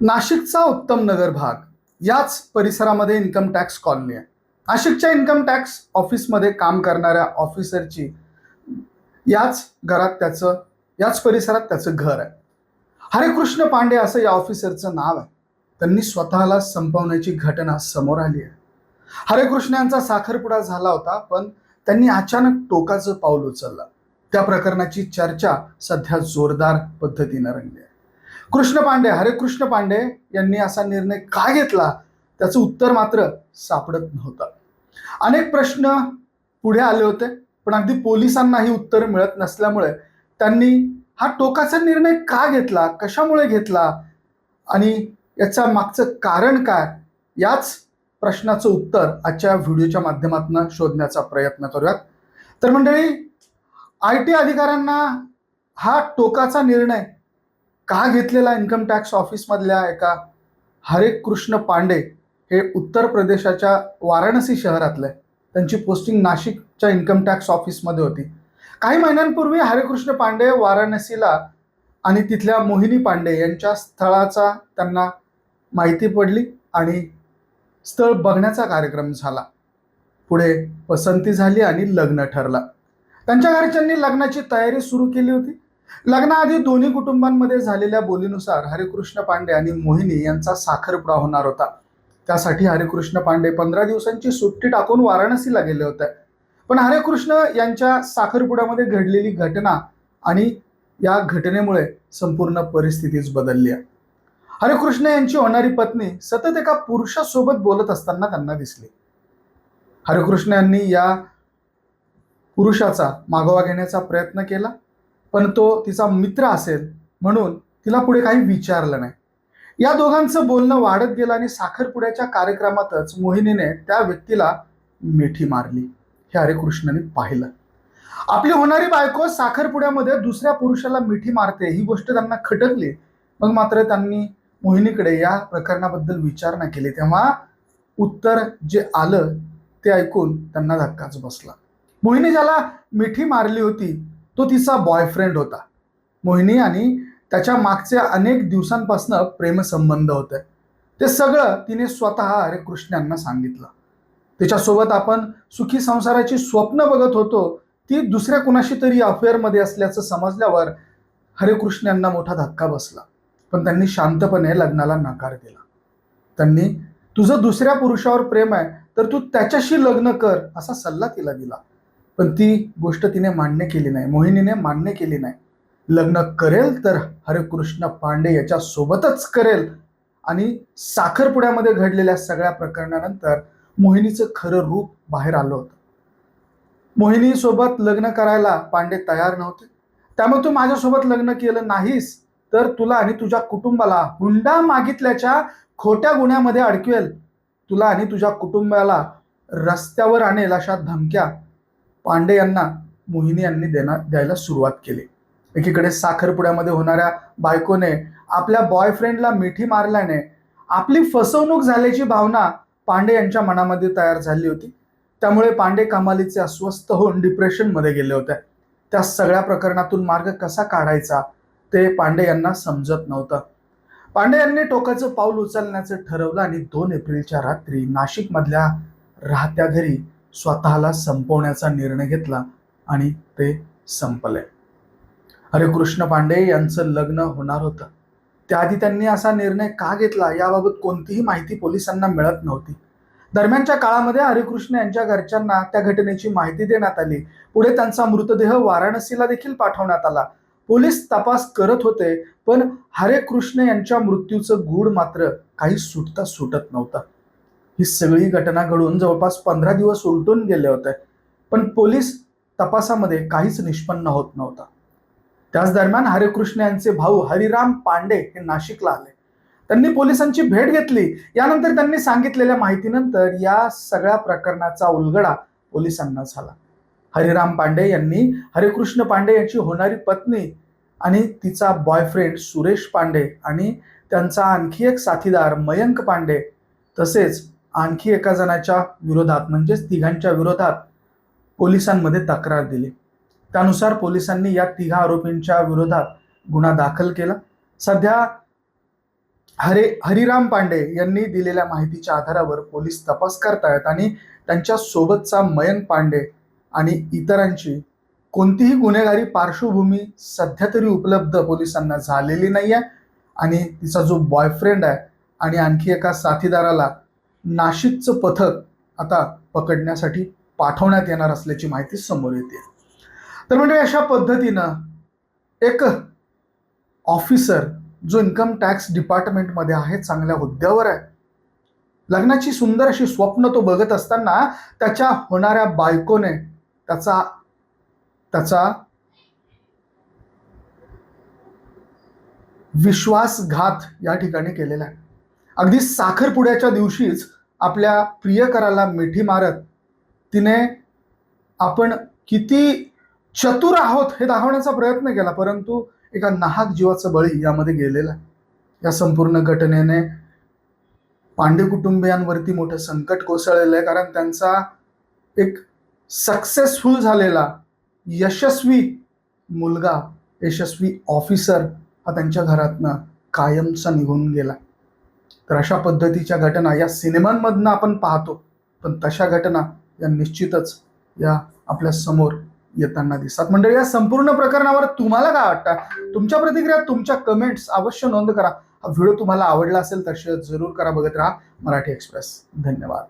नाशिकचा उत्तम नगर भाग याच परिसरामध्ये इन्कम टॅक्स कॉलनी आहे. नाशिकच्या इन्कम टॅक्स ऑफिसमध्ये काम करणाऱ्या ऑफिसरची याच घरात त्याचं याच परिसरात त्याचं घर आहे. हरेकृष्ण पांडे असं या ऑफिसरचं नाव आहे. त्यांनी स्वतःला संपवण्याची घटना समोर आली आहे. हरेकृष्ण यांचा साखरपुडा झाला होता पण त्यांनी अचानक टोकाचं पाऊल उचललं. त्या प्रकरणाची चर्चा सध्या जोरदार पद्धतीनं रंगली आहे. कृष्ण पांडे हरेकृष्ण पांडे यांनी असा निर्णय का घेतला? त्याचं उत्तर मात्र सापडत नव्हतं. अनेक प्रश्न पुढे आले होते पण अगदी पोलिसांनाही उत्तर मिळत नसल्यामुळे त्यांनी हा टोकाचा निर्णय का घेतला? कशामुळे घेतला? आणि याचा मागचं कारण काय? याच प्रश्नाचं उत्तर आजच्या व्हिडिओच्या माध्यमातून शोधण्याचा प्रयत्न करूयात. तर मंडळी आय टी अधिकाऱ्यांना हा टोकाचा निर्णय का घेतलेला इन्कम टॅक्स ऑफिसमधल्या एका हरे कृष्ण पांडे हे उत्तर प्रदेशाच्या वाराणसी शहरातले. त्यांची पोस्टिंग नाशिकच्या इन्कम टॅक्स ऑफिसमध्ये होती. काही महिन्यांपूर्वी हरेकृष्ण पांडे वाराणसीला आणि तिथल्या मोहिनी पांडे यांच्या स्थळाचा त्यांना माहिती पडली आणि स्थळ बघण्याचा कार्यक्रम झाला. पुढे पसंती झाली आणि लग्न ठरलं. त्यांच्या घरच्यांनी लग्नाची तयारी सुरू केली होती. लग्नाआधी दोन्ही कुटुंबांमध्ये झालेल्या बोलीनुसार हरिकृष्ण पांडे आणि मोहिनी यांचा साखरपुडा होणार होता. त्यासाठी हरिकृष्ण पांडे पंधरा दिवसांची सुट्टी टाकून वाराणसीला गेले होते. पण हरेकृष्ण यांच्या साखरपुड्यामध्ये घडलेली घटना आणि या घटनेमुळे संपूर्ण परिस्थितीच बदलली आहे. हरेकृष्ण यांची होणारी पत्नी सतत एका पुरुषासोबत बोलत असताना त्यांना दिसली. हरेकृष्ण यांनी या पुरुषाचा मागोवा घेण्याचा प्रयत्न केला. पण तो तिचा मित्र असेल म्हणून तिला पुढे काही विचारलं नाही. या दोघांचं बोलणं वाढत गेलं आणि साखरपुड्याच्या कार्यक्रमातच मोहिनीने त्या व्यक्तीला मिठी मारली. हे हरेकृष्णाने पाहिलं. आपली होणारी बायको साखरपुड्यामध्ये दुसऱ्या पुरुषाला मिठी मारते ही गोष्ट त्यांना खटकली. मग मात्र त्यांनी मोहिनीकडे या प्रकरणाबद्दल विचारणा केली. तेव्हा उत्तर जे आलं ते ऐकून त्यांना धक्काच बसला. मोहिनी ज्याला मिठी मारली होती तो तिचा बॉयफ्रेंड होता. मोहिनी आणि त्याच्या मागच्या अनेक दिवसांपासून प्रेमसंबंध होते. ते सगळं तिने स्वतः अरे यांना सांगितलं. तिच्यासोबत आपण सुखी संसाराची स्वप्न बघत होतो ती दुसऱ्या कुणाशी तरी अफेअरमध्ये असल्याचं समजल्यावर हरेकृष्ण यांना मोठा धक्का बसला. पण त्यांनी शांतपणे लग्नाला नकार दिला. त्यांनी तुझं दुसऱ्या पुरुषावर प्रेम आहे तर तू त्याच्याशी लग्न कर असा सल्ला तिला दिला. पण ती गोष्ट तिने मान्य केली नाही. मोहिनीने मान्य केली नाही. लग्न करेल तर हरेकृष्ण पांडे याच्या सोबतच करेल. आणि साखरपुड्यामध्ये घडलेल्या सगळ्या प्रकरणानंतर मोहिनीचं खरं रूप बाहेर आलं होतं. मोहिनीसोबत लग्न करायला पांडे तयार नव्हते. त्यामुळे तू माझ्यासोबत लग्न केलं नाहीस तर तुला आणि तुझ्या कुटुंबाला हुंडा मागितल्याच्या खोट्या गुन्ह्यामध्ये अडकवेल तुला आणि तुझ्या कुटुंबाला रस्त्यावर आणेल अशा धमक्या पांडे यांना मोहिनी यांनी देणार द्यायला सुरुवात केली. एकीकडे साखरपुड्यामध्ये होणाऱ्या बायकोने आपल्या बॉयफ्रेंडला मिठी मारल्याने आपली फसवणूक झाल्याची भावना पांडे यांच्या मनामध्ये तयार झाली होती. त्यामुळे पांडे कमालीचे अस्वस्थ होऊन डिप्रेशनमध्ये गेले होते. त्या सगळ्या प्रकरणातून मार्ग कसा काढायचा ते पांडे यांना समजत नव्हतं. पांडे यांनी टोकाचं पाऊल उचलण्याचं ठरवलं आणि दोन एप्रिलच्या रात्री नाशिकमधल्या राहत्या घरी स्वतःला संपवण्याचा निर्णय घेतला आणि ते संपले. हरेकृष्ण पांडे यांचं लग्न होणार होतं. त्याआधी त्यांनी असा निर्णय का घेतला याबाबत कोणतीही माहिती पोलिसांना मिळत नव्हती. दरम्यानच्या काळामध्ये हरिकृष्ण यांच्या घरच्यांना त्या घटनेची माहिती देण्यात आली. पुढे त्यांचा मृतदेह वाराणसीला देखील पाठवण्यात आला. पोलीस तपास करत होते पण हरे कृष्ण यांच्या मृत्यूचं गूढ मात्र काही सुटता सुटत नव्हतं. ही सगळी घटना घडून जवळपास पंधरा दिवस उलटून गेले होते. पण पोलीस तपासामध्ये काहीच निष्पन्न होत नव्हता. त्याच दरम्यान हरिकृष्ण यांचे भाऊ हरिराम पांडे हे नाशिकला आले. त्यांनी पोलिसांची भेट घेतली. यानंतर त्यांनी सांगितलेल्या माहितीनंतर या सगळ्या प्रकरणाचा उलगडा पोलिसांना झाला. हरिराम पांडे यांनी हरिकृष्ण पांडे यांची होणारी पत्नी आणि तिचा बॉयफ्रेंड सुरेश पांडे आणि त्यांचा आणखी एक साथीदार मयंक पांडे तसेच आणखी एका जणाच्या विरोधात म्हणजेच तिघांच्या विरोधात पोलिसांमध्ये तक्रार दिली. त्यानुसार पोलिसांनी या तिघा आरोपींच्या विरोधात गुन्हा दाखल केला. सध्या हरे हरिराम पांडे यांनी दिलेल्या माहितीच्या आधारावर पोलीस तपास करतायत आणि त्यांच्या सोबतचा मयंक पांडे आणि इतरांची कोणतीही गुन्हेगारी पार्श्वभूमी सध्या तरी उपलब्ध पोलिसांना झालेली नाही आहे आणि तिचा जो बॉयफ्रेंड आहे आणि आणखी एका साथीदाराला नाशिकचं पथक आता पकडण्यासाठी पाठवण्यात येणार असल्याची माहिती समोर येते. तर म्हणजे अशा पद्धतीनं एक ऑफिसर जो इन्कम टॅक्स डिपार्टमेंटमध्ये आहे चांगल्या हुद्द्यावर आहे. लग्नाची सुंदर अशी स्वप्न तो बघत असताना त्याच्या होणाऱ्या बायकोने त्याचा त्याचा विश्वासघात या ठिकाणी केलेला आहे. अगदी साखरपुड्याच्या दिवशीच आपल्या प्रियकराला मिठी मारत तिने आपण किती चतुर आहोत हे दाखवण्याचा प्रयत्न केला परंतु एका नाहक जीवाचं बळी यामध्ये गेलेला आहे. या संपूर्ण घटनेने पांडे कुटुंबियांवरती मोठं संकट कोसळलेलं आहे कारण त्यांचा एक सक्सेसफुल झालेला यशस्वी मुलगा यशस्वी ऑफिसर हा त्यांच्या घरातनं कायमचा निघून गेला तर अशा पद्धतीच्या घटना या सिनेमांमधनं आपण पाहतो. पण तशा घटना या निश्चितच या आपल्यासमोर येताना दिसतात. मंडळी या संपूर्ण प्रकरणावर तुम्हाला काय वाटतं? तुमच्या प्रतिक्रिया तुमच्या कमेंट्स अवश्य नोंद करा. हा व्हिडिओ तुम्हाला आवडला असेल तर शेअर जरूर करा. बघत राहा मराठी एक्सप्रेस धन्यवाद.